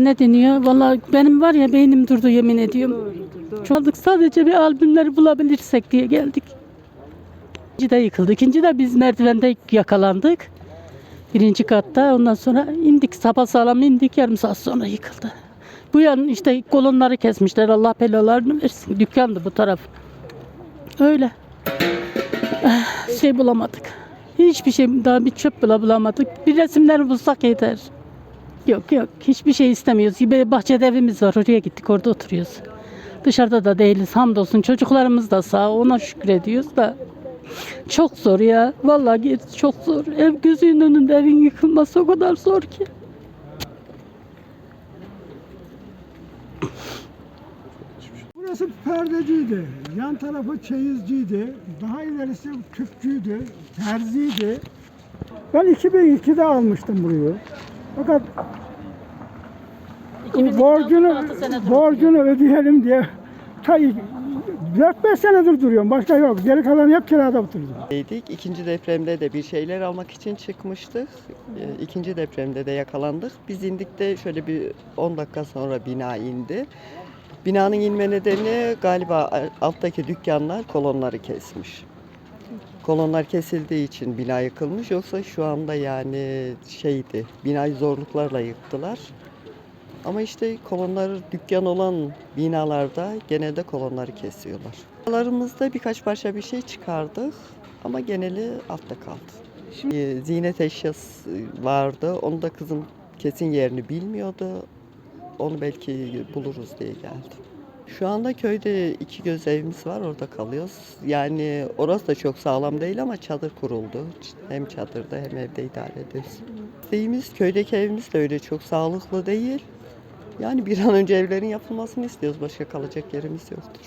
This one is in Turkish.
Ne deniyor? Vallahi benim var ya beynim durdu yemin ediyorum. Çaldık sadece bir albümleri bulabilirsek diye geldik. İkinci de yıkıldı. İkinci de biz merdivende yakalandık. Birinci katta. Ondan sonra indik. Sabah sağlam indik. Yarım saat sonra yıkıldı. Bu yan işte kolonları kesmişler. Allah belalarını versin. Dükkandı bu taraf. Öyle. Ah, Şey bulamadık. Hiçbir şey daha bir çöp bile bulamadık. Bir resimler bulsak yeter. Yok yok hiçbir şey istemiyoruz. Bir bahçede evimiz var oraya gittik orada oturuyoruz. Dışarıda da değiliz hamdolsun çocuklarımız da sağ ona şükür ediyoruz da çok zor ya. Vallahi gerisi çok zor. Ev gözünün önünde evin yıkılması o kadar zor ki. Burası perdeciydi. Yan tarafı çeyizciydi. Daha ilerisi tüpçüydü. Terziydi. Ben 2002'de almıştım burayı. Fakat borcunu borcunu ödeyelim diye ta 4-5 senedir duruyorum. Başka yok. Geri kalan hep kirada oturdum. Dedik. İkinci depremde de bir şeyler almak için çıkmıştık. Ee, İkinci depremde de yakalandık. Biz indik de şöyle bir 10 dakika sonra bina indi. Binanın inme nedeni galiba alttaki dükkanlar kolonları kesmiş. Kolonlar kesildiği için bina yıkılmış. Yoksa şu anda yani şeydi, binayı zorluklarla yıktılar. Ama işte kolonlar dükkan olan binalarda genelde kolonları kesiyorlar. Binalarımızda birkaç parça bir şey çıkardık ama geneli altta kaldı. Ee, Ziynet eşyası vardı. Onu da kızım kesin yerini bilmiyordu. Onu belki buluruz diye geldim. Şu anda köyde iki göz evimiz var orada kalıyoruz. Yani orası da çok sağlam değil ama çadır kuruldu. Hem çadırda hem evde idare ediyoruz. İsteğimiz köydeki evimiz de öyle çok sağlıklı değil. Yani bir an önce evlerin yapılmasını istiyoruz. Başka kalacak yerimiz yoktur.